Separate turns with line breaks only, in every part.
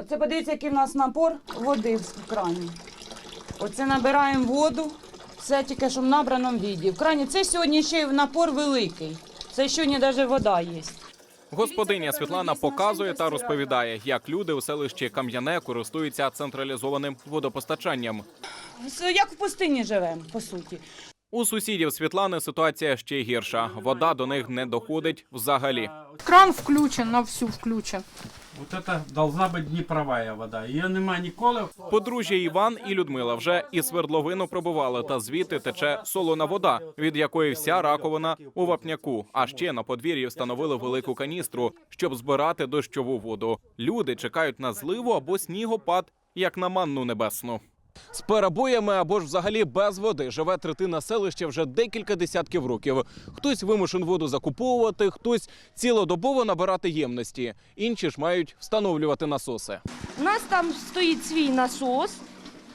Оце подивіться, який в нас напор води в крані. Оце набираємо воду, все тільки що в набраному віді. В крані це сьогодні ще й напор великий. Це сьогодні навіть вода є.
Господиня Світлана показує та розповідає, як люди у селищі Кам'яне користуються централізованим водопостачанням.
Як в пустині живемо, по суті.
У сусідів Світлани ситуація ще гірша. Вода до них не доходить взагалі.
Кран включен, на всю включен.
Вот это должна быть Дніпровая вода. Її нема ніколи.
Подружжя Іван і Людмила вже і свердловину пробували, та звідти тече солона вода, від якої вся раковина у вапняку. А ще на подвір'ї встановили велику каністру, щоб збирати дощову воду. Люди чекають на зливу або снігопад, як на манну небесну. З перебоями або ж взагалі без води живе третина селища вже декілька десятків років. Хтось вимушен воду закуповувати, хтось цілодобово набирати ємності. Інші ж мають встановлювати насоси.
У нас там стоїть свій насос,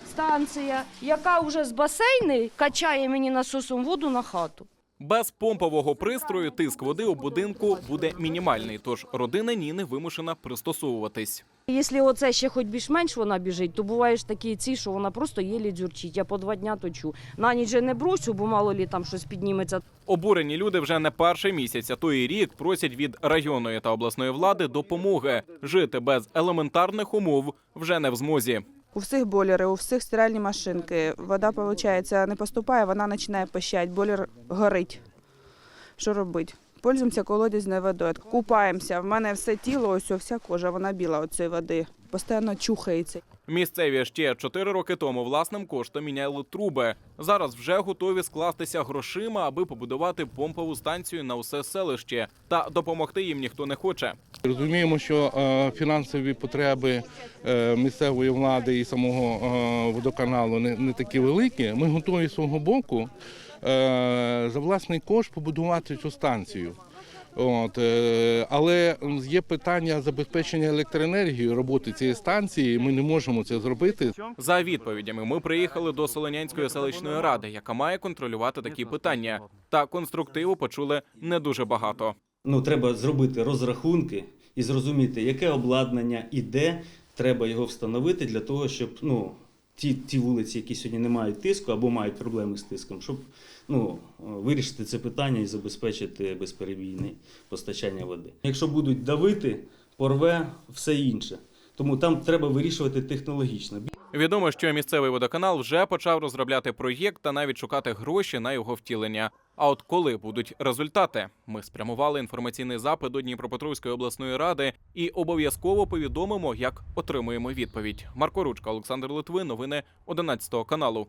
станція, яка вже з басейни качає мені насосом воду на хату.
Без помпового пристрою тиск води у будинку буде мінімальний, тож родина Ніни вимушена пристосовуватись.
Якщо оце ще хоч більш-менш вона біжить, то буває такі ці, що вона просто єлі дзюрчить. Я по два дня точу. На ніч же не бросю, бо мало лі там щось підніметься.
Обурені люди вже не перший місяць, а то і рік просять від районної та обласної влади допомоги. Жити без елементарних умов вже не в змозі.
У всіх бойлери, у всіх стиральні машинки. Вода, виходить, не поступає, вона починає пищати, бойлер горить. Що робити? Пользуємося колодязною водою. Купаємося. В мене все тіло, ось вся кожа, вона біла від цієї води. Постійно чухається.
Місцеві ще чотири роки тому власним коштом міняли труби. Зараз вже готові скластися грошима, аби побудувати помпову станцію на усе селище. Та допомогти їм ніхто не хоче.
Розуміємо, що е, фінансові потреби е, місцевої влади і самого е, водоканалу не, такі великі. Ми готові з свого боку за власний кошт побудувати цю станцію. От, е, але є питання забезпечення електроенергією роботи цієї станції. Ми не можемо це зробити.
За відповідями ми приїхали до Солонянської селищної ради, яка має контролювати такі питання. Та конструктиву почули не дуже багато.
ну, треба зробити розрахунки і зрозуміти, яке обладнання і де треба його встановити для того, щоб ну, ті, ті вулиці, які сьогодні не мають тиску або мають проблеми з тиском, щоб ну, вирішити це питання і забезпечити безперебійне постачання води. Якщо будуть давити, порве все інше. Тому там треба вирішувати технологічно.
Відомо, що місцевий водоканал вже почав розробляти проєкт та навіть шукати гроші на його втілення. А от коли будуть результати, ми спрямували інформаційний запит до Дніпропетровської обласної ради і обов'язково повідомимо, як отримуємо відповідь. Марко Ручка, Олександр Литвин, новини 11 каналу.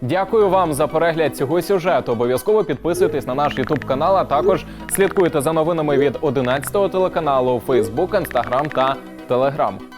Дякую вам за перегляд цього сюжету. Обов'язково підписуйтесь на наш Ютуб канал, а також слідкуйте за новинами від 11 телеканалу, Фейсбук, Інстаграм та Телеграм.